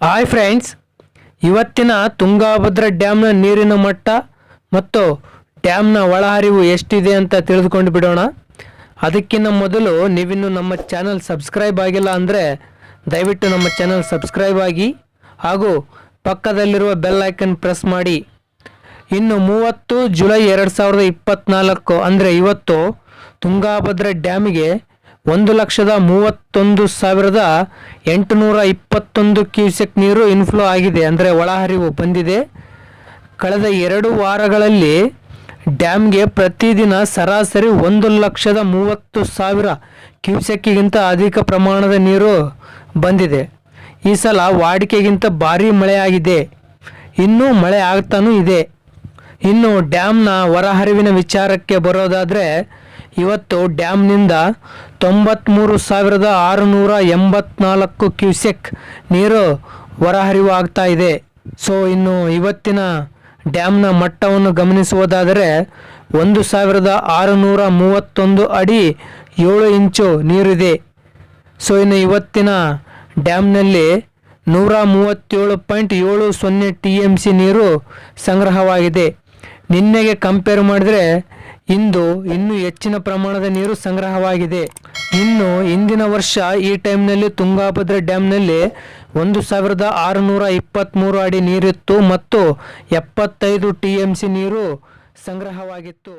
Hi friends. ಇವತ್ತಿನ ತುಂಗಾಭದ್ರಾ ಡ್ಯಾಮ್ನ ನೀರಿನ ಮಟ್ಟ ಮತ್ತು ಡ್ಯಾಮ್ನ ಒಳಹರಿವು ಎಷ್ಟಿದೆ ಅಂತ ತಿಳಿದುಕೊಂಡು ಬಿಡೋಣ. ಅದಕ್ಕಿಂತ ಮೊದಲು ನೀವಿನ್ನು ನಮ್ಮ ಚಾನಲ್ ಸಬ್ಸ್ಕ್ರೈಬ್ ಆಗಿಲ್ಲ ಅಂದರೆ ದಯವಿಟ್ಟು ನಮ್ಮ ಚಾನಲ್ ಸಬ್ಸ್ಕ್ರೈಬ್ ಆಗಿ ಹಾಗೂ ಪಕ್ಕದಲ್ಲಿರುವ ಬೆಲ್ ಐಕನ್ ಪ್ರೆಸ್ ಮಾಡಿ. ಇನ್ನು ಮೂವತ್ತು ಜುಲೈ ಎರಡು ಸಾವಿರದ ಇಪ್ಪತ್ತ್ನಾಲ್ಕು ಅಂದರೆ ಇವತ್ತು ತುಂಗಾಭದ್ರಾ ಡ್ಯಾಮಿಗೆ ಒಂದು ಲಕ್ಷದ ಮೂವತ್ತೊಂದು ಸಾವಿರದ ಎಂಟುನೂರ ಇಪ್ಪತ್ತೊಂದು ಕ್ಯೂಸೆಕ್ ನೀರು ಇನ್ಫ್ಲೋ ಆಗಿದೆ. ಅಂದರೆ ಒಳಹರಿವು ಬಂದಿದೆ. ಕಳೆದ ಎರಡು ವಾರಗಳಲ್ಲಿ ಡ್ಯಾಮ್ಗೆ ಪ್ರತಿದಿನ ಸರಾಸರಿ ಒಂದು ಲಕ್ಷದ ಮೂವತ್ತು ಸಾವಿರ ಕ್ಯೂಸೆಕ್ಕಿಗಿಂತ ಅಧಿಕ ಪ್ರಮಾಣದ ನೀರು ಬಂದಿದೆ. ಈ ಸಲ ವಾಡಿಕೆಗಿಂತ ಭಾರೀ ಮಳೆಯಾಗಿದೆ. ಇನ್ನೂ ಮಳೆ ಆಗ್ತಾನೂ ಇದೆ. ಇನ್ನು ಡ್ಯಾಮ್ನ ಹೊರಹರಿವಿನ ವಿಚಾರಕ್ಕೆ ಬರೋದಾದರೆ ಇವತ್ತು ಡ್ಯಾಮ್ನಿಂದ ತೊಂಬತ್ತ್ಮೂರು ಸಾವಿರದ ಆರುನೂರ ಎಂಬತ್ನಾಲ್ಕು ಕ್ಯೂಸೆಕ್ ನೀರು ಹೊರಹರಿವು ಆಗ್ತಾ ಇದೆ. ಸೊ, ಇನ್ನು ಇವತ್ತಿನ ಡ್ಯಾಮ್ನ ಮಟ್ಟವನ್ನು ಗಮನಿಸುವುದಾದರೆ ಒಂದು ಸಾವಿರದ ಆರುನೂರ ಮೂವತ್ತೊಂದು ಅಡಿ ಏಳು ಇಂಚು ನೀರಿದೆ. ಸೊ, ಇನ್ನು ಇವತ್ತಿನ ಡ್ಯಾಮ್ನಲ್ಲಿ ನೂರ ಮೂವತ್ತೇಳು ಪಾಯಿಂಟ್ ಏಳು ಸೊನ್ನೆ ಟಿ ಎಂ ಸಿ ನೀರು ಸಂಗ್ರಹವಾಗಿದೆ. ನಿನ್ನೆಗೆ ಕಂಪೇರ್ ಮಾಡಿದರೆ ಇಂದು ಇನ್ನೂ ಹೆಚ್ಚಿನ ಪ್ರಮಾಣದ ನೀರು ಸಂಗ್ರಹವಾಗಿದೆ. ಇನ್ನು ಇಂದಿನ ವರ್ಷ ಈ ಟೈಮ್ನಲ್ಲಿ ತುಂಗಾಭದ್ರಾ ಡ್ಯಾಮ್ನಲ್ಲಿ ಒಂದು ಸಾವಿರದ ಆರುನೂರ ಇಪ್ಪತ್ತ್ಮೂರು ಅಡಿ ನೀರಿತ್ತು ಮತ್ತು ಎಪ್ಪತ್ತೈದು ಟಿ ಎಂ ಸಿ ನೀರು ಸಂಗ್ರಹವಾಗಿತ್ತು.